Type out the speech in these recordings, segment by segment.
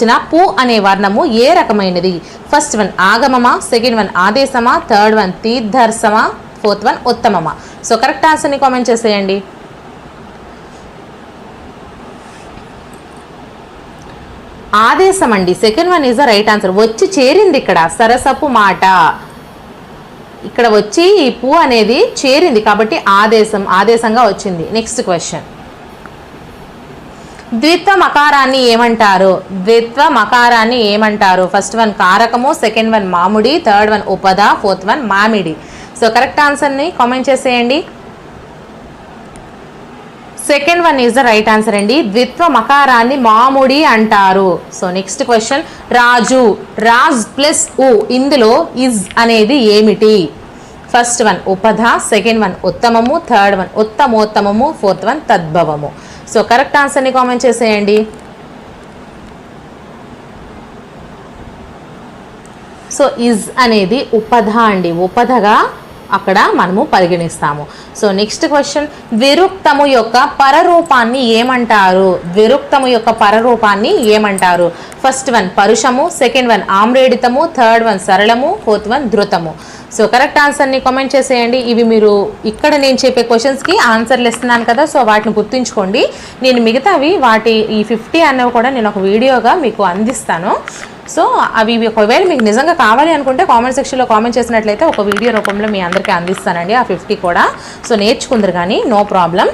వచ్చిన పు అనే వర్ణము ఏ రకమైనది? ఫస్ట్ వన్ ఆగమమా? సెకండ్ వన్ ఆదేశమా? థర్డ్ వన్ తీర్థర్శమా? ఫోర్త్ వన్ ఉత్తమమా? సో కరెక్ట్ ఆన్సర్ని కామెంట్ చేసేయండి. ఆదేశం అండి second one is the right answer వచ్చి చేరింది ఇక్కడ. సరసపు మాట. ఇక్కడ వచ్చి ఈ పూ అనేది చేరింది కాబట్టి ఆదేశం ఆదేశంగా వచ్చింది. నెక్స్ట్ క్వశ్చన్ ద్విత్వ మకారాన్ని ఏమంటారు? ద్విత్వ మకారాన్ని ఏమంటారు? ఫస్ట్ వన్ కారకము సెకండ్ వన్ మామిడి థర్డ్ వన్ ఉపద ఫోర్త్ వన్ మామిడి. సో కరెక్ట్ ఆన్సర్ని కామెంట్ చేసేయండి. Second one is the right answer అండి. ద్విత్వ మకారాన్ని మామిడి అంటారు. సో నెక్స్ట్ క్వశ్చన్ రాజు రాజ్ ప్లస్ ఉ ఇందులో ఇజ్ అనేది ఏమిటి? ఫస్ట్ వన్ ఉపధ సెకండ్ వన్ ఉత్తమము థర్డ్ వన్ ఉత్తమోత్తమము ఫోర్త్ వన్ తద్భవము. సో కరెక్ట్ ఆన్సర్ని కామెంట్ చేసేయండి. సో ఇజ్ అనేది ఉపధ అండి. ఉపధగా అక్కడ మనము పరిగణిస్తాము. సో నెక్స్ట్ క్వశ్చన్ విరుక్తము యొక్క పరరూపాన్ని ఏమంటారు? విరుక్తము యొక్క పరరూపాన్ని ఏమంటారు? ఫస్ట్ వన్ పరుషము సెకండ్ వన్ ఆమ్రేడితము థర్డ్ వన్ సరళము ఫోర్త్ వన్ ధృతము. సో కరెక్ట్ ఆన్సర్ని కామెంట్ చేసేయండి. ఇవి మీరు ఇక్కడ నేను చెప్పే క్వశ్చన్స్కి ఆన్సర్లు ఇస్తున్నాను కదా సో వాటిని గుర్తుంచుకోండి. నేను మిగతావి వాటి ఈ ఫిఫ్టీ అన్నవి కూడా నేను ఒక వీడియోగా మీకు అందిస్తాను. సో అవి ఒకవేళ మీకు నిజంగా కావాలి అనుకుంటే కామెంట్ సెక్షన్లో కామెంట్ చేసినట్లయితే ఒక వీడియో రూపంలో మీ అందరికీ అందిస్తానండి ఆ ఫిఫ్టీ కూడా. సో నేర్చుకుందరు కానీ నో ప్రాబ్లం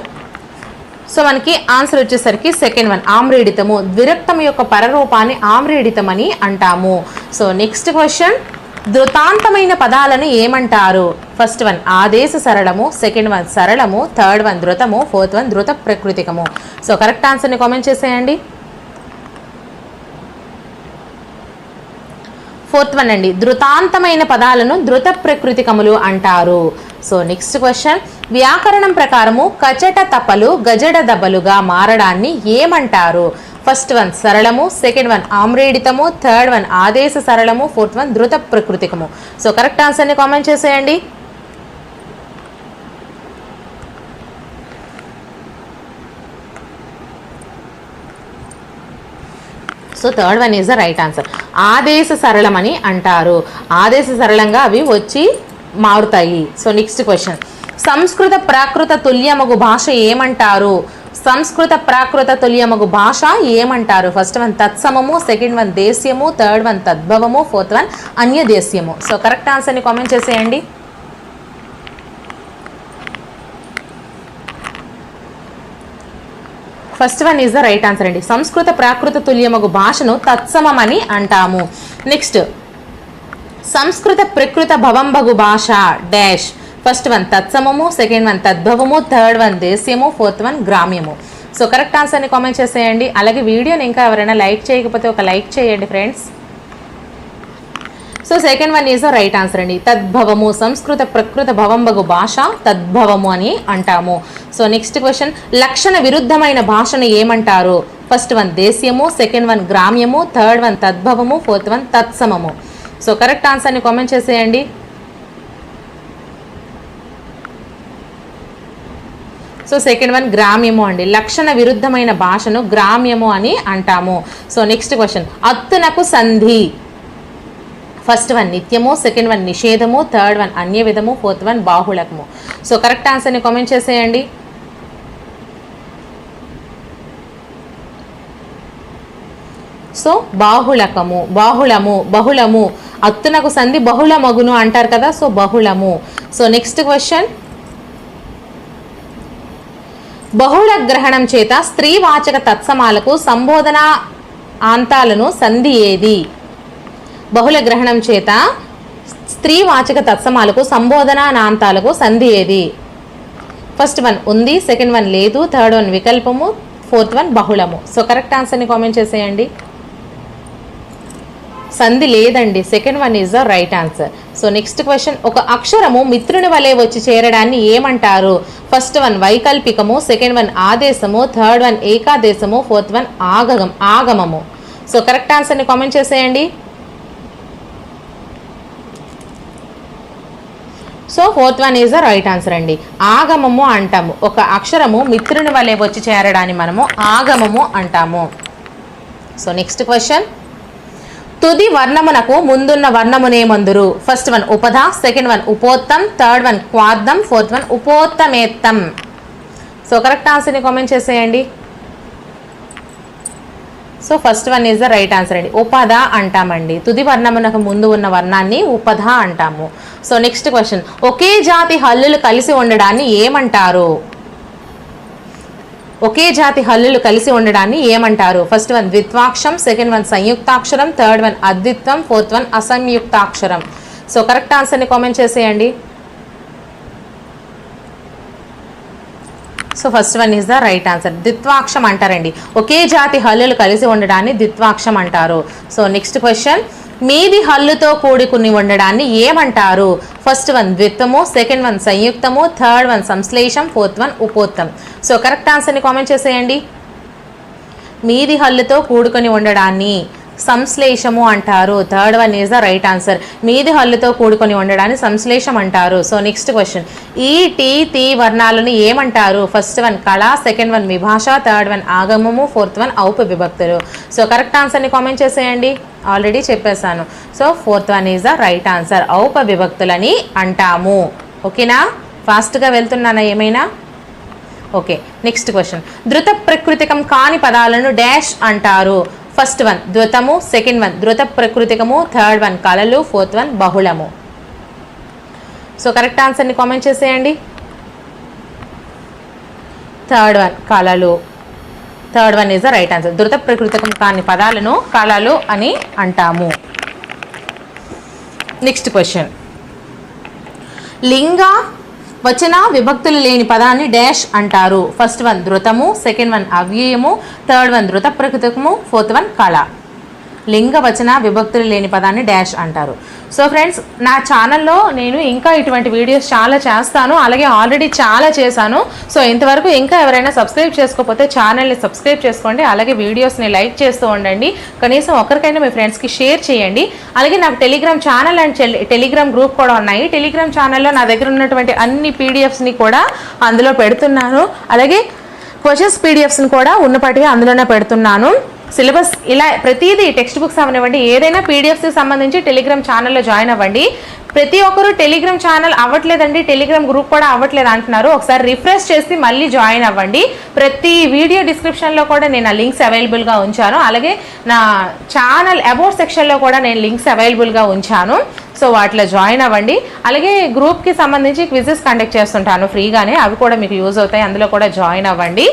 సో మనకి ఆన్సర్ వచ్చేసరికి సెకండ్ వన్ ఆమ్రేడితము. ద్విరక్తం యొక్క పరరూపాన్ని ఆమ్రేడితమని అంటాము. సో నెక్స్ట్ క్వశ్చన్ దృతాంతమైన పదాలను ఏమంటారు? ఫస్ట్ వన్ ఆదేశ సరళము. సెకండ్ వన్ సరళము. థర్డ్ వన్ ధృతము. ఫోర్త్ వన్ ధృత ప్రకృతికము. సో కరెక్ట్ ఆన్సర్ని కామెంట్ చేసేయండి. ఫోర్త్ వన్ అండి. ధృతాంతమైన పదాలను ధృత ప్రకృతికములు అంటారు. సో నెక్స్ట్ క్వశ్చన్ వ్యాకరణం ప్రకారము కచట తపలు గజడ దబలుగా మారడాన్ని ఏమంటారు? ఫస్ట్ వన్ సరళము. సెకండ్ వన్ ఆమ్రేడితము. థర్డ్ వన్ ఆదేశ సరళము. ఫోర్త్ వన్ ధృత ప్రకృతికము. సో కరెక్ట్ ఆన్సర్ని కామెంట్ చేసేయండి. So third one is the right answer ఆదేశ సరళమని అంటారు. ఆదేశ సరళంగా అవి వచ్చి మారుతాయి. సో నెక్స్ట్ క్వశ్చన్ సంస్కృత ప్రాకృత తుల్యమగు భాష ఏమంటారు? సంస్కృత ప్రాకృత తుల్యమగు భాష ఏమంటారు? ఫస్ట్ వన్ తత్సమము సెకండ్ వన్ దేశ్యము థర్డ్ వన్ తద్భవము ఫోర్త్ వన్ అన్య దేశ్యము సో కరెక్ట్ ఆన్సర్ని కామెంట్ చేసేయండి. First one is the right answer అండి. సంస్కృత ప్రాకృత తుల్యమగు భాషను తత్సమమని అంటాము. నెక్స్ట్ సంస్కృత ప్రకృత భవంబగు భాష డాష్ ఫస్ట్ వన్ తత్సమము సెకండ్ వన్ తద్భవము థర్డ్ వన్ దేశ్యము ఫోర్త్ వన్ గ్రామ్యము. సో కరెక్ట్ ఆన్సర్ని కామెంట్ చేసేయండి. అలాగే వీడియోని ఇంకా ఎవరైనా లైక్ చేయకపోతే ఒక లైక్ చేయండి friends. So second one is right answer అండి. తద్భవము సంస్కృత ప్రకృత భవంబగు భాష తద్భవము అని అంటాము. సో నెక్స్ట్ క్వశ్చన్ లక్షణ విరుద్ధమైన భాషను ఏమంటారు? ఫస్ట్ వన్ దేశ్యము సెకండ్ వన్ గ్రామ్యము థర్డ్ వన్ తద్భవము ఫోర్త్ వన్ తత్సమము. సో కరెక్ట్ ఆన్సర్ని కామెంట్ చేసేయండి. సో సెకండ్ వన్ గ్రామ్యము అండి. లక్షణ విరుద్ధమైన భాషను గ్రామ్యము అని అంటాము. సో నెక్స్ట్ క్వశ్చన్ అత్తునకు సంధి. ఫస్ట్ వన్ నిత్యము. సెకండ్ వన్ నిషేధము. థర్డ్ వన్ అన్య విధము ఫోర్త్ వన్ బాహుళకము సో కరెక్ట్ ఆన్సర్ని కామెంట్ చేసేయండి. సో బాహుళకము. బాహుళము బహుళము. అత్తునకు సంధి బహుళమగును అంటారు కదా సో బహుళము. సో నెక్స్ట్ క్వశ్చన్ బహుళ గ్రహణం చేత స్త్రీవాచక తత్సమాలకు సంబోధన ఆంతాలను సంధి ఏది? బహుళ గ్రహణం చేత స్త్రీవాచక తత్సమాలకు సంబోధన నాంతాలకు సంధి ఏది? ఫస్ట్ వన్ ఉంది సెకండ్ వన్ లేదు థర్డ్ వన్ వికల్పము ఫోర్త్ వన్ బహుళము. సో కరెక్ట్ ఆన్సర్ని కామెంట్ చేసేయండి. సంధి లేదండి second one is the right answer. So next question ఒక అక్షరము మిత్రుని వలె వచ్చి చేరడాన్ని ఏమంటారు? ఫస్ట్ వన్ వైకల్పికము. సెకండ్ వన్ ఆదేశము. థర్డ్ వన్ ఏకాదేశము. ఫోర్త్ వన్ ఆగగం ఆగమము. సో కరెక్ట్ ఆన్సర్ని కామెంట్ చేసేయండి. So fourth one is the right answer అండి. ఆగమము అంటాము. ఒక అక్షరము మిత్రుని వలె వచ్చి చేరడాన్ని మనము ఆగమము అంటాము. సో నెక్స్ట్ క్వశ్చన్ తుది వర్ణమునకు ముందున్న వర్ణమునేమందురు ఫస్ట్ వన్ ఉపధ సెకండ్ వన్ ఉపోత్తం థర్డ్ వన్ క్వార్థం ఫోర్త్ వన్ ఉపోత్తమేత్తం. సో కరెక్ట్ ఆన్సర్ని కామెంట్ చేసేయండి. So first one is the right answer అండి. ఉపధ అంటామండి. తుది వర్ణమునకు ముందు ఉన్న వర్ణాన్ని ఉపధ అంటాము. సో నెక్స్ట్ క్వశ్చన్ ఒకే జాతి హల్లులు కలిసి ఉండడాన్ని ఏమంటారు? ఒకే జాతి హల్లులు కలిసి ఉండడాన్ని ఏమంటారు? ఫస్ట్ వన్ ద్విత్వాక్షరం సెకండ్ వన్ సంయుక్తాక్షరం థర్డ్ వన్ అద్విత్వం ఫోర్త్ వన్ అసంయుక్తాక్షరం. సో కరెక్ట్ ఆన్సర్ని కామెంట్ చేసేయండి. So first one is the right answer. ద్విత్వాక్షం అంటారండి. ఒకే జాతి హల్లులు కలిసి ఉండడాన్ని ద్విత్వాక్షం అంటారు. So next question. మీది హల్లుతో కూడుకుని ఉండడాన్ని ఏమంటారు? ఫస్ట్ వన్ ద్విత్వము సెకండ్ వన్ సంయుక్తము థర్డ్ వన్ సంశ్లేషం ఫోర్త్ వన్ ఉపోత్తం. సో కరెక్ట్ ఆన్సర్ని కామెంట్ చేసేయండి. మీది హల్లుతో కూడుకొని ఉండడాన్ని సంశ్లేషము అంటారు. Third one is the right answer మీది హల్లుతో కూడుకొని ఉండడాన్ని సంశ్లేషం అంటారు. సో నెక్స్ట్ క్వశ్చన్ ఈ టీ తి వర్ణాలను ఏమంటారు? ఫస్ట్ వన్ కళ సెకండ్ వన్ విభాష థర్డ్ వన్ ఆగమము ఫోర్త్ వన్ ఔప విభక్తులు. సో కరెక్ట్ ఆన్సర్ని కామెంట్ చేసేయండి. ఆల్రెడీ చెప్పేశాను. So fourth one is the right answer ఔప విభక్తులని అంటాము. ఓకేనా? ఫాస్ట్గా వెళ్తున్నానా ఏమైనా? ఓకే నెక్స్ట్ క్వశ్చన్ ధృత ప్రకృతికం కాని పదాలను డాష్ అంటారు. ఫస్ట్ వన్ ధృతము. సెకండ్ వన్ ధృత ప్రకృతికము. థర్డ్ వన్ కళలు. ఫోర్త్ వన్ బహుళము. సో కరెక్ట్ ఆన్సర్ని కామెంట్ చేసేయండి. థర్డ్ వన్ కళలు. Third one is the right answer ధృత ప్రకృతకం కాని పదాలను కాలాలు అని అంటాము. నెక్స్ట్ క్వశ్చన్ లింగ వచన విభక్తులు లేని పదాన్ని డాష్ అంటారు. ఫస్ట్ వన్ ధృతము సెకండ్ వన్ అవ్యయము థర్డ్ వన్ ధృత ప్రకృతకము ఫోర్త్ వన్ కళ లింగ వచన విభక్తులు లేని పదాన్ని డాష్ అంటారు. సో ఫ్రెండ్స్ నా ఛానల్లో నేను ఇంకా ఇటువంటి వీడియోస్ చాలా చేస్తాను. అలాగే ఆల్రెడీ చాలా చేశాను. సో ఇంతవరకు ఇంకా ఎవరైనా సబ్స్క్రైబ్ చేసుకోకపోతే ఛానల్ని సబ్స్క్రైబ్ చేసుకోండి. అలాగే వీడియోస్ని లైక్ చేస్తూ ఉండండి. కనీసం ఒకరికైనా మీ ఫ్రెండ్స్కి షేర్ చేయండి. అలాగే నాకు Telegram channel and Telegram group కూడా ఉన్నాయి. టెలిగ్రామ్ ఛానల్లో నా దగ్గర ఉన్నటువంటి అన్ని పీడిఎఫ్స్ని కూడా అందులో పెడుతున్నాను. అలాగే క్వశ్చన్స్ పీడిఎఫ్స్ని కూడా ఉన్నపాటిగా అందులోనే పెడుతున్నాను. సిలబస్ ఇలా ప్రతిదీ టెక్స్ట్ బుక్స్ అవనివ్వండి. ఏదైనా పీడిఎఫ్స్కి సంబంధించి టెలిగ్రామ్ ఛానల్లో జాయిన్ అవ్వండి. ప్రతి ఒక్కరు టెలిగ్రామ్ ఛానల్ అవ్వట్లేదండి. టెలిగ్రామ్ గ్రూప్ కూడా అవ్వట్లేదు అంటున్నారు. ఒకసారి రిఫ్రెష్ చేసి మళ్ళీ జాయిన్ అవ్వండి. ప్రతి వీడియో డిస్క్రిప్షన్లో కూడా నేను ఆ లింక్స్ అవైలబుల్గా ఉంచాను. అలాగే నా ఛానల్ అబౌట్ సెక్షన్లో కూడా నేను లింక్స్ అవైలబుల్గా ఉంచాను. సో వాటిలో జాయిన్ అవ్వండి. అలాగే గ్రూప్కి సంబంధించి క్విజెస్ కండక్ట్ చేస్తుంటాను. ఫ్రీగానే అవి కూడా మీకు యూజ్ అవుతాయి. అందులో కూడా జాయిన్ అవ్వండి.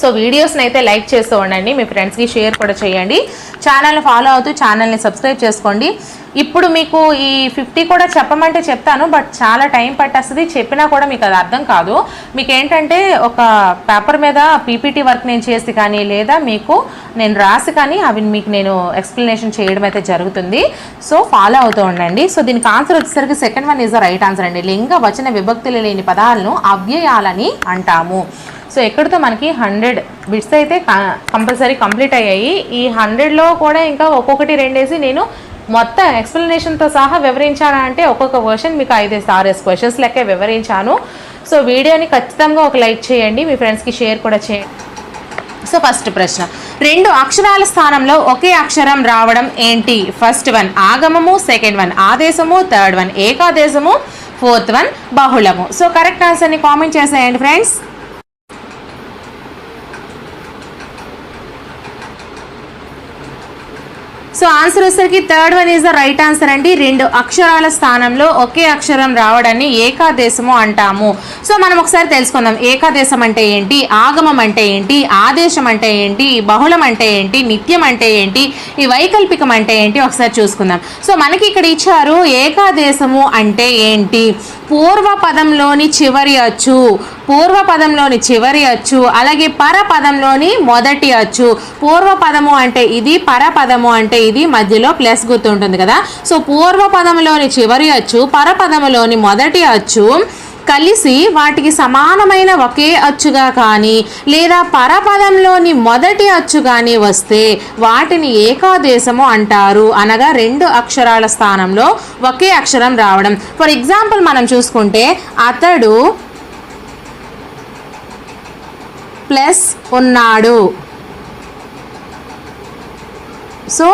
సో వీడియోస్ని అయితే లైక్ చేస్తూ ఉండండి. మీ ఫ్రెండ్స్కి షేర్ కూడా చేయండి. ఛానల్ని ఫాలో అవుతూ ఛానల్ని సబ్స్క్రైబ్ చేసుకోండి. ఇప్పుడు మీకు ఈ ఫిఫ్టీ కూడా చెప్పమంటే చెప్తాను బట్ చాలా టైం పట్టేస్తుంది. చెప్పినా కూడా మీకు అది అర్థం కాదు. మీకు ఏంటంటే ఒక పేపర్ మీద పీపీటీ వర్క్ నేను చేసి కానీ లేదా మీకు నేను రాసి కానీ అవి మీకు నేను ఎక్స్ప్లెనేషన్ చేయడం అయితే జరుగుతుంది. సో ఫాలో అవుతూ ఉండండి. సో దీనికి ఆన్సర్ వచ్చేసరికి second one is the right answer అండి. లింగ వచన విభక్తులు లేని పదాలను అవ్యయాలని అంటాము. సో ఎక్కడితో మనకి హండ్రెడ్ బిట్స్ అయితే కంపల్సరీ కంప్లీట్ అయ్యాయి. ఈ హండ్రెడ్లో కూడా ఇంకా ఒక్కొక్కటి రెండేసి నేను మొత్తం ఎక్స్ప్లెనేషన్తో సహా వివరించాను అంటే ఒక్కొక్క క్వశ్చన్ మీకు ఐదేసి ఆర్ఎస్ క్వశ్చన్స్ లెక్క వివరించాను. సో వీడియోని ఖచ్చితంగా ఒక లైక్ చేయండి మీ ఫ్రెండ్స్కి షేర్ కూడా చేయండి. సో ఫస్ట్ ప్రశ్న రెండు అక్షరాల స్థానంలో ఒకే అక్షరం రావడం ఏంటి? ఫస్ట్ వన్ ఆగమము సెకండ్ వన్ ఆదేశము థర్డ్ వన్ ఏకాదేశము ఫోర్త్ వన్ బహుళము. సో కరెక్ట్ ఆన్సర్ని కామెంట్ చేసేయండి ఫ్రెండ్స్ సో ఆన్సర్ వచ్చేసరికి third one is the right answer అండి. రెండు అక్షరాల స్థానంలో ఒకే అక్షరం రావడాన్ని ఏకాదేశము అంటాము. సో మనం ఒకసారి తెలుసుకుందాం. ఏకాదేశం అంటే ఏంటి? ఆగమం అంటే ఏంటి? ఆదేశం అంటే ఏంటి? బహుళం అంటే ఏంటి? నిత్యం అంటే ఏంటి? ఈ వైకల్పికం అంటే ఏంటి? ఒకసారి చూసుకుందాం. సో మనకి ఇక్కడ ఇచ్చారు ఏకాదేశము అంటే ఏంటి? పూర్వ పదంలోని చివరి అచ్చు. పూర్వ పదంలోని చివరి అచ్చు అలాగే పరపదంలోని మొదటి అచ్చు. పూర్వ పదము అంటే ఇది పరపదము అంటే ఇది మధ్యలో ప్లస్ గుర్తుంటుంది కదా. సో పూర్వపదంలోని చివరి అచ్చు పరపదములోని మొదటి అచ్చు కలిసి వాటికి సమానమైన ఒకే అచ్చుగా కానీ లేదా పరపదంలోని మొదటి అచ్చు కానీ వస్తే వాటిని ఏకాదేశము అంటారు అనగా రెండు అక్షరాల స్థానంలో ఒకే అక్షరం రావడం. ఫర్ ఎగ్జాంపుల్ మనం చూసుకుంటే అతడు ప్లస్ ఉన్నాడు. సో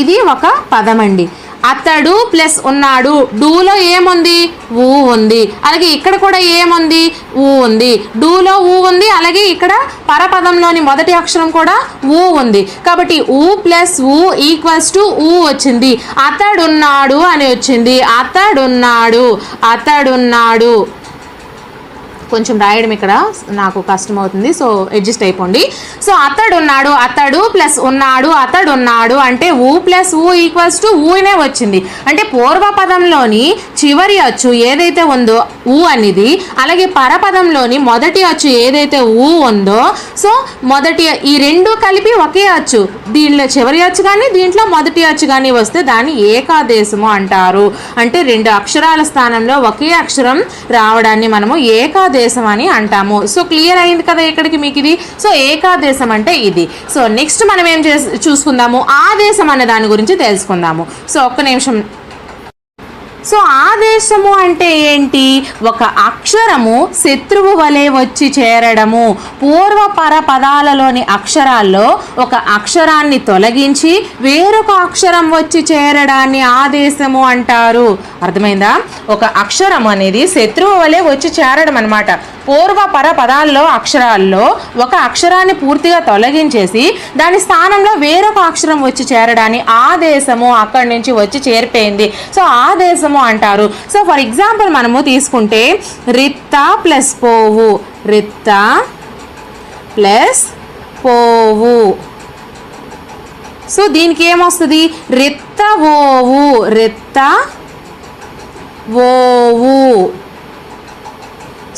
ఇది ఒక పదం అండి అతడు ప్లస్ ఉన్నాడు. డూలో ఏముంది? ఊ ఉంది. అలాగే ఇక్కడ కూడా ఏముంది? ఊ ఉంది. డూలో ఊ ఉంది. అలాగే ఇక్కడ పరపదంలోని మొదటి అక్షరం కూడా ఊ ఉంది. కాబట్టి ఊ ప్లస్ ఊ ఈక్వల్స్ టు ఊ వచ్చింది. అతడున్నాడు అని వచ్చింది. అతడున్నాడు. అతడున్నాడు. కొంచెం రాయడం ఇక్కడ నాకు కష్టం అవుతుంది. సో అడ్జస్ట్ అయిపోండి. సో అతడు ఉన్నాడు అతడు ప్లస్ ఉన్నాడు అతడు ఉన్నాడు అంటే ఊ ప్లస్ ఊ ఈక్వల్స్ టు ఊనే వచ్చింది. అంటే పూర్వపదంలోని చివరి అచ్చు ఏదైతే ఉందో ఊ అనేది అలాగే పరపదంలోని మొదటి అచ్చు ఏదైతే ఊ ఉందో సో మొదటి ఈ రెండు కలిపి ఒకే అచ్చు. దీనిలో చివరి అచ్చు కానీ దీంట్లో మొదటి అచ్చు కానీ వస్తే దాన్ని ఏకాదేశము అంటారు. అంటే రెండు అక్షరాల స్థానంలో ఒకే అక్షరం రావడాన్ని మనము ఏకాదేశం దేశం అని అంటాము. సో క్లియర్ అయింది కదా ఇక్కడికి మీకు ఇది? సో ఏకాదేశం అంటే ఇది. సో నెక్స్ట్ మనం ఏం చూసుకుందాము చూసుకుందాము? ఆదేశం అనే దాని గురించి తెలుసుకుందాము. సో ఒక్క నిమిషం. సో ఆదేశము అంటే ఏంటి? ఒక అక్షరము శత్రువు వలె వచ్చి చేరడము. పూర్వపర పదాలలోని అక్షరాల్లో ఒక అక్షరాన్ని తొలగించి వేరొక అక్షరం వచ్చి చేరడాన్ని ఆదేశము అంటారు. అర్థమైందా? ఒక అక్షరం అనేది శత్రువు వలె వచ్చి చేరడం అనమాట పూర్వపర పదాల్లో అక్షరాల్లో ఒక అక్షరాన్ని పూర్తిగా తొలగించేసి దాని స్థానంలో వేరొక అక్షరం వచ్చి చేరడాన్ని ఆదేశము అక్కడి నుంచి వచ్చి చేరిపోయింది. సో ఆదేశము అంటారు. సో ఫర్ ఎగ్జాంపుల్ మనము తీసుకుంటే రిత్త ప్లస్ పోవు. రిత్త ప్లస్ పోవు. సో దీనికి ఏమొస్తుంది? రిత్త ఓవు. రిత్త ఓవు.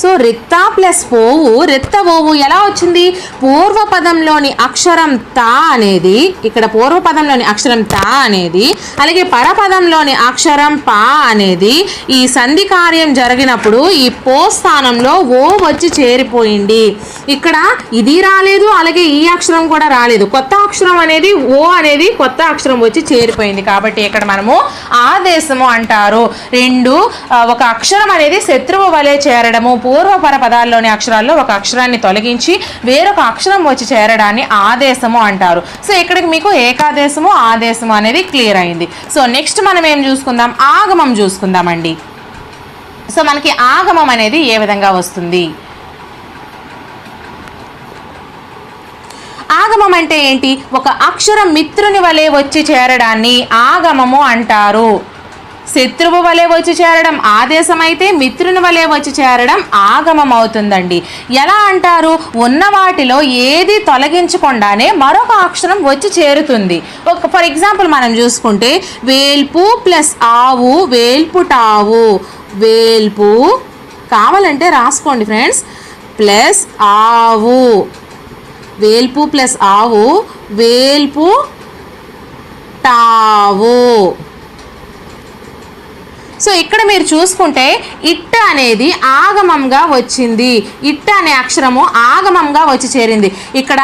సో రిత్త ప్లస్ పోవు రిత్త ఓవు ఎలా వచ్చింది? పూర్వపదంలోని అక్షరం తా అనేది ఇక్కడ పూర్వపదంలోని అక్షరం తా అనేది అలాగే పరపదంలోని అక్షరం పా అనేది ఈ సంధి కార్యం జరిగినప్పుడు ఈ పో స్థానంలో ఓ వచ్చి చేరిపోయింది. ఇక్కడ ఇది రాలేదు అలాగే ఈ అక్షరం కూడా రాలేదు. కొత్త అక్షరం అనేది ఓ అనేది కొత్త అక్షరం వచ్చి చేరిపోయింది కాబట్టి ఇక్కడ మనము ఆదేశము అంటారు. రెండు ఒక అక్షరం అనేది శత్రువు వలె చేరడము పూర్వపర పదాల్లోని అక్షరాల్లో ఒక అక్షరాన్ని తొలగించి వేరొక అక్షరం వచ్చి చేరడాన్ని ఆదేశము అంటారు. సో ఇక్కడికి మీకు ఏకాదేశము ఆదేశము అనేది క్లియర్ అయింది. సో నెక్స్ట్ మనం ఏం చూసుకుందాం? ఆగమం చూసుకుందామండి. సో మనకి ఆగమం అనేది ఏ విధంగా వస్తుంది? ఆగమం అంటే ఏంటి? ఒక అక్షరం మిత్రుని వలె వచ్చి చేరడాన్ని ఆగమము అంటారు. శత్రువు వలె వచ్చి చేరడం ఆదేశం అయితే మిత్రుని వలె వచ్చి చేరడం ఆగమం అవుతుందండి ఎలా అంటారు? ఉన్న వాటిలో ఏది తొలగించకుండానే మరొక అక్షరం వచ్చి చేరుతుంది. ఒక ఫర్ ఎగ్జాంపుల్ మనం చూసుకుంటే వేల్పు ప్లస్ ఆవు వేల్పుటావు వేల్పు కావాలంటే రాసుకోండి ఫ్రెండ్స్. ప్లస్ ఆవు. వేల్పు ప్లస్ ఆవు వేల్పు టావు. సో ఇక్కడ మీరు చూసుకుంటే ఇట్ట అనేది ఆగమంగా వచ్చింది. ఇట్ట అనే అక్షరము ఆగమంగా వచ్చి చేరింది. ఇక్కడ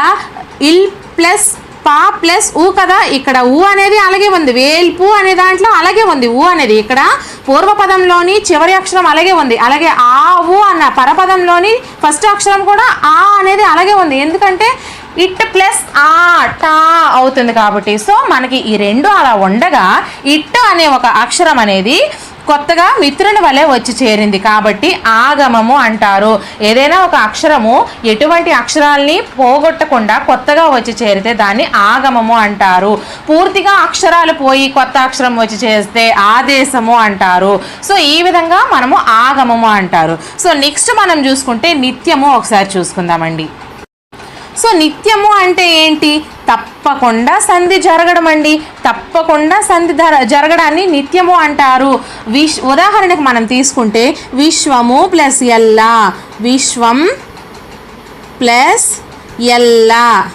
ఇల్ ప్లస్ పా ప్లస్ ఊ కదా ఇక్కడ ఊ అనేది అలాగే ఉంది. వేల్పు అనే దాంట్లో అలాగే ఉంది. ఊ అనేది ఇక్కడ పూర్వపదంలోని చివరి అక్షరం అలాగే ఉంది. అలాగే ఆ ఊ అన్న పరపదంలోని ఫస్ట్ అక్షరం కూడా ఆ అనేది అలాగే ఉంది. ఎందుకంటే ఇట్ ప్లస్ ఆ టా అవుతుంది కాబట్టి. సో మనకి ఈ రెండు అలా ఉండగా ఇట్ అనే ఒక అక్షరం అనేది కొత్తగా మిత్రుని వలె వచ్చి చేరింది. కాబట్టి ఆగమము అంటారు. ఏదైనా ఒక అక్షరము ఎటువంటి అక్షరాల్ని పోగొట్టకుండా కొత్తగా వచ్చి చేరితే దాన్ని ఆగమము అంటారు. పూర్తిగా అక్షరాలు పోయి కొత్త అక్షరం వచ్చి చేస్తే ఆదేశము అంటారు. సో ఈ విధంగా మనము ఆగమము అంటారు. సో నెక్స్ట్ మనం చూసుకుంటే నిత్యము ఒకసారి చూసుకుందామండి. సో నిత్యము అంటే ఏంటి? తప్పకుండా సంధి జరగడం అండి తప్పకుండా సంధి ధర జరగడాన్ని నిత్యము అంటారు. విశ్ ఉదాహరణకు మనం తీసుకుంటే విశ్వము ప్లస్ ఎల్లా. విశ్వం ప్లస్ ఎల్లా.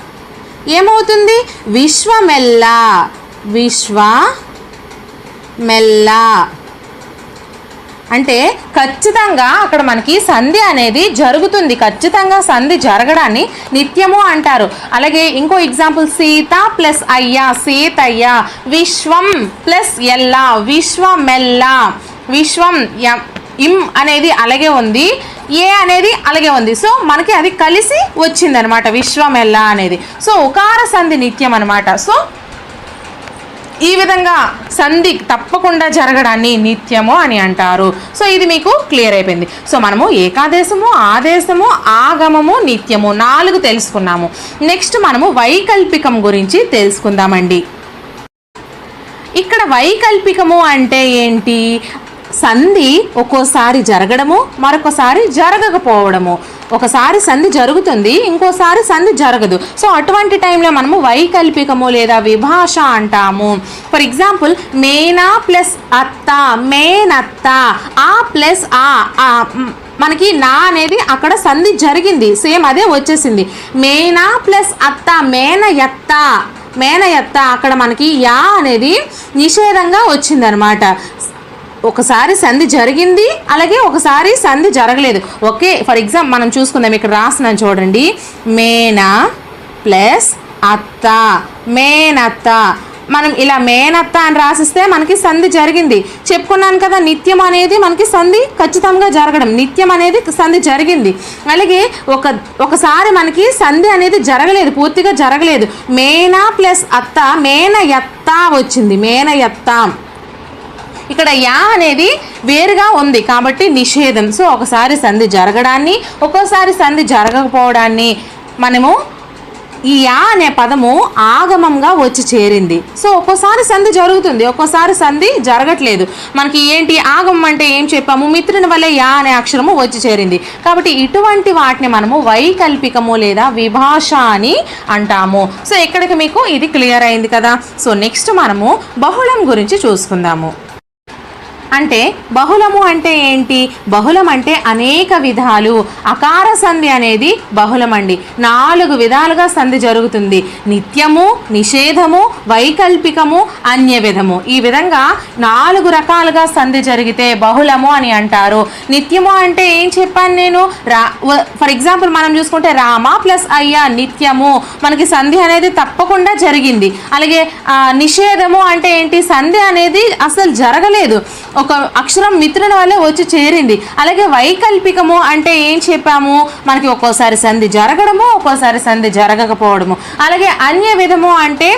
ఏమవుతుంది? విశ్వమెల్లా. విశ్వ మెల్లా అంటే ఖచ్చితంగా అక్కడ మనకి సంధి అనేది జరుగుతుంది. ఖచ్చితంగా సంధి జరగడాన్ని నిత్యము అంటారు. అలాగే ఇంకో ఎగ్జాంపుల్ సీత ప్లస్ అయ్యా సీతయ్య విశ్వం ప్లస్ ఎల్లా విశ్వమెల్లా విశ్వం ఇం అనేది అలాగే ఉంది ఏ అనేది అలాగే ఉంది. సో మనకి అది కలిసి వచ్చిందనమాట విశ్వమెల్లా అనేది. సో ఉకార సంధి నిత్యం అనమాట సో ఈ విధంగా సంధి తప్పకుండా జరగడాన్ని నిత్యము అని అంటారు. సో ఇది మీకు క్లియర్ అయిపోయింది. సో మనము ఏకాదేశము ఆదేశము ఆగమము నిత్యము నాలుగు తెలుసుకున్నాము. నెక్స్ట్ మనము వైకల్పికం గురించి తెలుసుకుందామండి. ఇక్కడ వైకల్పికము అంటే ఏంటి? సంధి ఒక్కోసారి జరగడము మరొకసారి జరగకపోవడము. ఒకసారి సంధి జరుగుతుంది ఇంకోసారి సంధి జరగదు. సో అటువంటి టైంలో మనము వైకల్పికము లేదా విభాష అంటాము. ఫర్ ఎగ్జాంపుల్ మేనా ప్లస్ అత్త మేనత్త ఆ ప్లస్ ఆ ఆ, మనకి నా అనేది అక్కడ సంధి జరిగింది. సేమ్ అదే వచ్చేసింది. మేనా ప్లస్ అత్త మేనయత్త మేనయత్త అక్కడ మనకి యా అనేది నిషేధంగా వచ్చిందనమాట. ఒకసారి సంధి జరిగింది అలాగే ఒకసారి సంధి జరగలేదు. ఓకే ఫర్ ఎగ్జాంపుల్ మనం చూసుకుందాం ఇక్కడ రాస్తున్నాను చూడండి. మేనా ప్లస్ అత్త. మేనత్త. మనం ఇలా మేనత్త అని రాసిస్తే మనకి సంధి జరిగింది. చెప్పుకున్నాను కదా నిత్యం అనేది మనకి సంధి ఖచ్చితంగా జరగడం. నిత్యం అనేది సంధి జరిగింది. అలాగే ఒక ఒకసారి మనకి సంధి అనేది జరగలేదు పూర్తిగా జరగలేదు. మేనా ప్లస్ అత్త మేనయత్త వచ్చింది. మేన ఎత్తాం ఇక్కడ యా అనేది వేరుగా ఉంది కాబట్టి నిషేధం. సో ఒకసారి సంధి జరగడాన్ని ఒక్కోసారి సంధి జరగకపోవడాన్ని మనము ఈ యా అనే పదము ఆగమంగా వచ్చి చేరింది. సో ఒక్కోసారి సంధి జరుగుతుంది ఒక్కోసారి సంధి జరగట్లేదు. మనకి ఏంటి ఆగమం అంటే ఏం చెప్పాము? మిత్రుని వల్ల యా అనే అక్షరము వచ్చి చేరింది. కాబట్టి ఇటువంటి వాటిని మనము వైకల్పికము లేదా విభాష అని అంటాము. సో ఇక్కడికి మీకు ఇది క్లియర్ అయింది కదా? సో నెక్స్ట్ మనము బహుళం గురించి చూసుకుందాము. అంటే బహుళము అంటే ఏంటి? బహుళం అంటే అనేక విధాలు. అకార సంధి అనేది బహుళమండి. నాలుగు విధాలుగా సంధి జరుగుతుంది. నిత్యము నిషేధము వైకల్పికము అన్య విధము ఈ విధంగా నాలుగు రకాలుగా సంధి జరిగితే బహుళము అని అంటారు. నిత్యము అంటే ఏం చెప్పాను నేను? రా ఫర్ ఎగ్జాంపుల్ మనం చూసుకుంటే రామ ప్లస్ అయ్యా నిత్యము. మనకి సంధి అనేది తప్పకుండా జరిగింది. అలాగే నిషేధము అంటే ఏంటి? సంధి అనేది అసలు జరగలేదు. ఒక అక్షరం మిత్రుని వల్లే వచ్చి చేరింది. అలాగే వైకల్పికము అంటే ఏం చెప్పాము? మనకి ఒక్కోసారి సంధి జరగడము ఒక్కోసారి సంధి జరగకపోవడము. అలాగే అన్య విధము అంటే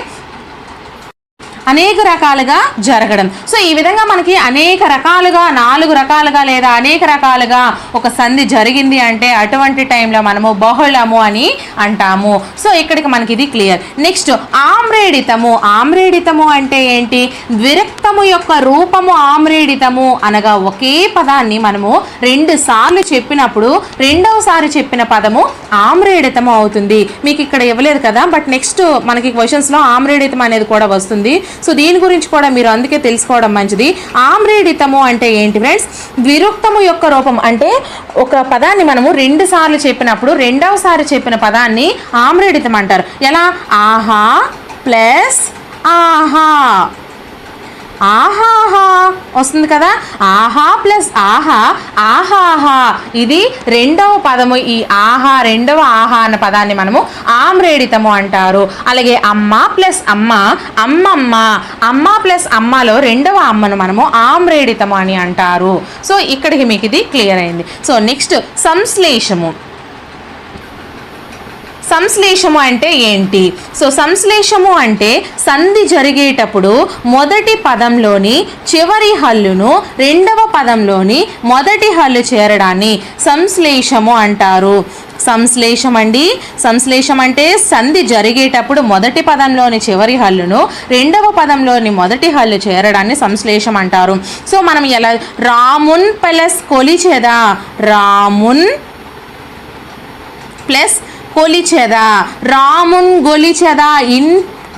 అనేక రకాలుగా జరగడం. సో ఈ విధంగా మనకి అనేక రకాలుగా నాలుగు రకాలుగా లేదా అనేక రకాలుగా ఒక సంధి జరిగింది అంటే అటువంటి టైంలో మనము బహుళము అని అంటాము. సో ఇక్కడికి మనకి ఇది క్లియర్. నెక్స్ట్ ఆమ్రేడితము. ఆమ్రేడితము అంటే ఏంటి? విరక్తము యొక్క రూపము ఆమ్రేడితము అనగా ఒకే పదాన్ని మనము రెండు సార్లు చెప్పినప్పుడు రెండవసారి చెప్పిన పదము ఆమ్రేడితము అవుతుంది. మీకు ఇక్కడ ఇవ్వలేదు కదా? బట్ నెక్స్ట్ మనకి క్వశ్చన్స్లో ఆమ్రేడితం అనేది కూడా వస్తుంది. సో దీని గురించి కూడా మీరు అందుకే తెలుసుకోవడం మంచిది. ఆమ్రేడితము అంటే ఏంటి ఫ్రెండ్స్? ద్విరుక్తము యొక్క రూపం అంటే ఒక పదాన్ని మనము రెండు సార్లు చెప్పినప్పుడు రెండవసారి చెప్పిన పదాన్ని ఆమ్రేడితం అంటారు. ఎలా? ఆహా ప్లస్ ఆహా. ఆహాహా వస్తుంది కదా. ఆహా ప్లస్ ఆహా ఆహాహా. ఇది రెండవ పదము. ఈ ఆహా రెండవ ఆహా అన్న పదాన్ని మనము ఆమ్రేడితము అంటారు. అలాగే అమ్మ ప్లస్ అమ్మ అమ్మమ్మ. అమ్మ ప్లస్ అమ్మలో రెండవ అమ్మను మనము ఆమ్రేడితము అని అంటారు. సో ఇక్కడికి మీకు ఇది క్లియర్ అయింది. So next సంశ్లేషము. సంశ్లేషము అంటే ఏంటి? సో సంశ్లేషము అంటే సంధి జరిగేటప్పుడు మొదటి పదంలోని చివరి హల్లును రెండవ పదంలోని మొదటి హల్లు చేరడాన్ని సంశ్లేషము అంటారు. సంశ్లేషం అండి సంశ్లేషం అంటే సంధి జరిగేటప్పుడు మొదటి పదంలోని చివరి హల్లును రెండవ పదంలోని మొదటి హల్లు చేరడాన్ని సంశ్లేషం అంటారు. సో మనం ఎలా రామున్ ప్లస్ కొలిచేదా? రామున్ ప్లస్ కొలిచెదా రామున్ గొలిచెదా ఇన్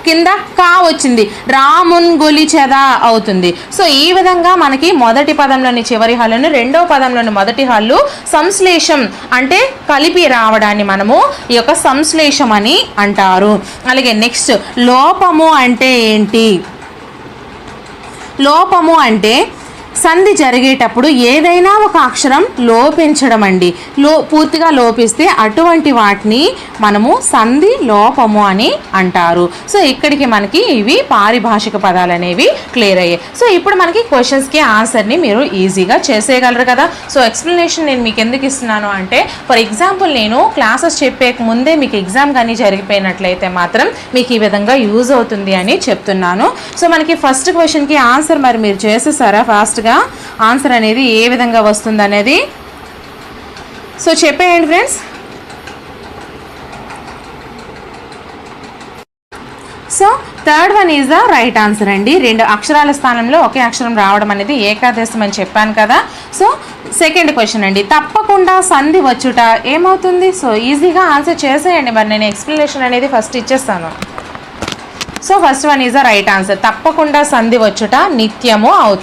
కింద కా వచ్చింది. రామున్ గొలిచెదా అవుతుంది. సో ఈ విధంగా మనకి మొదటి పదంలోని చివరి హల్లును రెండవ పదంలోని మొదటి హల్లు సంశ్లేషం అంటే కలిపి రావడాన్ని మనము ఈ యొక్క సంశ్లేషం అని అంటారు. అలాగే నెక్స్ట్ లోపము అంటే ఏంటి? లోపము అంటే సంధి జరిగేటప్పుడు ఏదైనా ఒక అక్షరం లోపించడం అండి లో పూర్తిగా లోపిస్తే అటువంటి వాటిని మనము సంధి లోపము అని అంటారు. సో ఇక్కడికి మనకి ఇవి పారిభాషిక పదాలు అనేవి క్లియర్ అయ్యాయి. సో ఇప్పుడు మనకి క్వశ్చన్స్కి ఆన్సర్ని మీరు ఈజీగా చేసేయగలరు కదా. సో ఎక్స్ప్లెనేషన్ నేను మీకు ఎందుకు ఇస్తున్నాను అంటే ఫర్ ఎగ్జాంపుల్ నేను క్లాసెస్ చెప్పే ముందే మీకు ఎగ్జామ్ కానీ జరిగిపోయినట్లయితే మాత్రం మీకు ఈ విధంగా యూజ్ అవుతుంది అని చెప్తున్నాను. సో మనకి ఫస్ట్ క్వశ్చన్కి ఆన్సర్ మరి మీరు చేసేసారా? ఫాస్ట్గా ఆన్సర్ అనేది ఏ విధంగా వస్తుంది అనేది సో చెప్పేయండి friends. So third one is the right answer అండి. రెండు అక్షరాల స్థానంలో ఒకే అక్షరం రావడం అనేది ఏకాదశం అని చెప్పాను కదా. సో సెకండ్ క్వశ్చన్ అండి. తప్పకుండా సంధి వచ్చుట ఏమవుతుంది? సో ఈజీగా ఆన్సర్ చేసేయండి. మరి నేను ఎక్స్ప్లెనేషన్ అనేది ఫస్ట్ ఇచ్చేస్తాను. So first one is the right answer. తప్పకుండా సంధి వచ్చుట నిత్యము అవుతుంది.